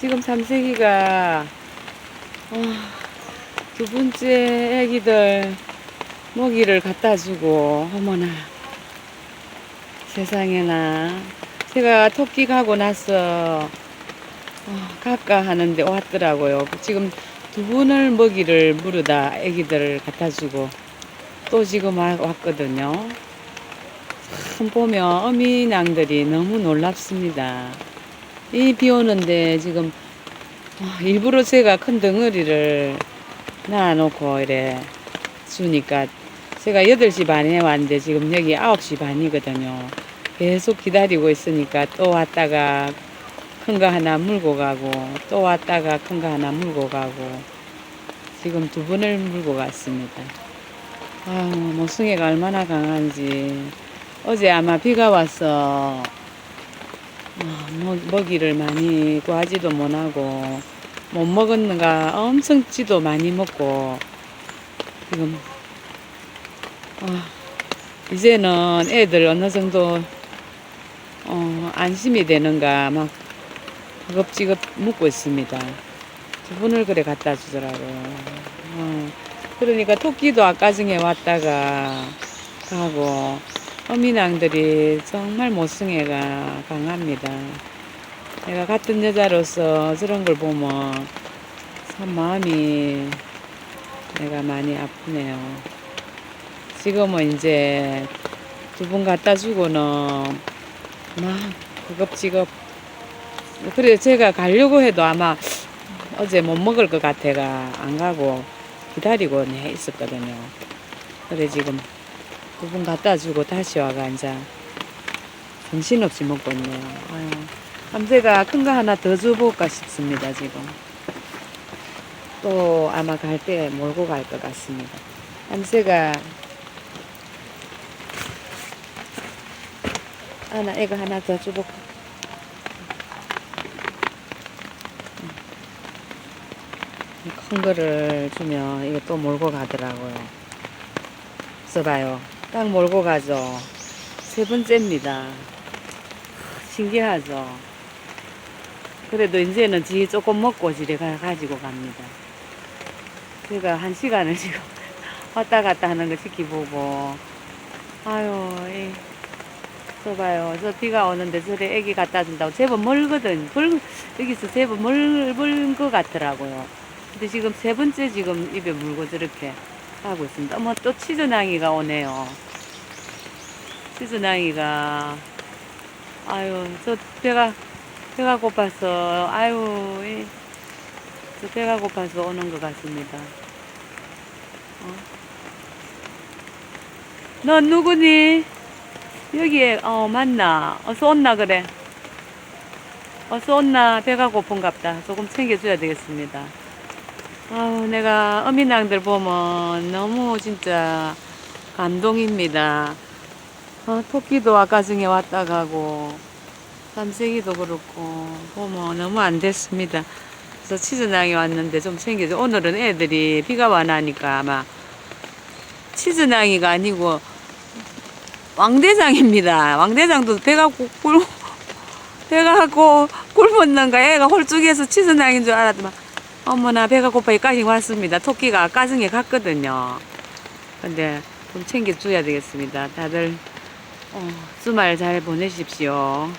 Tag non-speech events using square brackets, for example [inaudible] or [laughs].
지금 삼색이가 어, 두 번째 애기들 먹이를 갖다 주고 어머나 세상에나 제가 토끼 가고 나서 어, 갈까 하는데 왔더라고요. 지금 두 분을 먹이를 물으다 애기들을 갖다 주고 또 지금 와- 왔거든요. 참 보면 어미낭들이 너무 놀랍습니다. 이 비 오는데 지금 어, 일부러 제가 큰 덩어리를 놔놓고 이래 주니까 제가 8시 반에 왔는데 지금 여기 9시 반이거든요. 계속 기다리고 있으니까 또 왔다가 큰 거 하나 물고 가고 또 왔다가 큰 거 하나 물고 가고 지금 두 분을 물고 갔습니다. 아, 모승이가 얼마나 강한지 어제 아마 비가 와서 어, 먹, 먹이를 많이 구하지도 못하고 못 먹었는가 엄청 찌도 많이 먹고 지금 아, 이제는 애들 어느 정도 어, 안심이 되는가 막 허겁지겁 묻고 있습니다. 두 분을 그래 갖다 주더라고요. 어, 그러니까 토끼도 아까 전에 왔다가 가고 어미낭들이 정말 모승애가 강합니다. 내가 같은 여자로서 저런 걸 보면 참 마음이 내가 많이 아프네요. 지금은 이제 두 분 갖다 주고는 막 허겁지겁 그래 제가 가려고 해도 아마 어제 못 먹을 것 같아가 안 가고 기다리고 내 있었거든요. 그래 지금 두분 갖다 주고 다시 와가 이제 정신없이 먹고 있네요. 아유, 함새가 큰 거 하나 더 줘볼까 싶습니다 지금. 또 아마 갈 때 몰고 갈 것 같습니다. 함새가 하나 애가 하나 더 줘볼까? 큰 거를 주면 이거 또 몰고 가더라고요. 써봐요. 딱 몰고 가죠. 세 번째입니다. 신기하죠. 그래도 이제는 지 조금 먹고 집에 가, 가지고 갑니다. 제가 한 시간을 [laughs] 지금 왔다 갔다 하는 거 지켜보고, 아유, 이, 써봐요. 저 비가 오는데 저래 애기 갖다 준다고 제법 멀거든. 멀, 여기서 제법 멀, 멀것 같더라고요. 근데 지금 세 번째 지금 입에 물고 저렇게 하고 있습니다. 어머, 또 치즈낭이가 오네요. 치즈낭이가, 아유, 저 배가, 배가 고파서, 아유, 이, 저 배가 고파서 오는 것 같습니다. 어? 넌 누구니? 여기에, 어, 맞나? 어서 온나, 그래. 어서 온나? 배가 고픈갑다. 조금 챙겨줘야 되겠습니다. 아우, 내가 어미낭들 보면 너무 진짜 감동입니다. 어, 토끼도 아까 중에 왔다 가고, 삼색이도 그렇고, 보면 너무 안 됐습니다. 그래서 치즈낭이 왔는데 좀 챙겨줘. 오늘은 애들이 비가 와 나니까 아마 치즈낭이가 아니고 왕대장입니다. 왕대장도 배가 고- 굴, 배가 고, 굶었는가 애가 홀쭉해서 치즈낭인 줄 알았더만 어머나 배가 고파 여기까지 왔습니다. 토끼가 아까 전에 갔거든요. 근데 좀 챙겨줘야 되겠습니다. 다들 어, 주말 잘 보내십시오.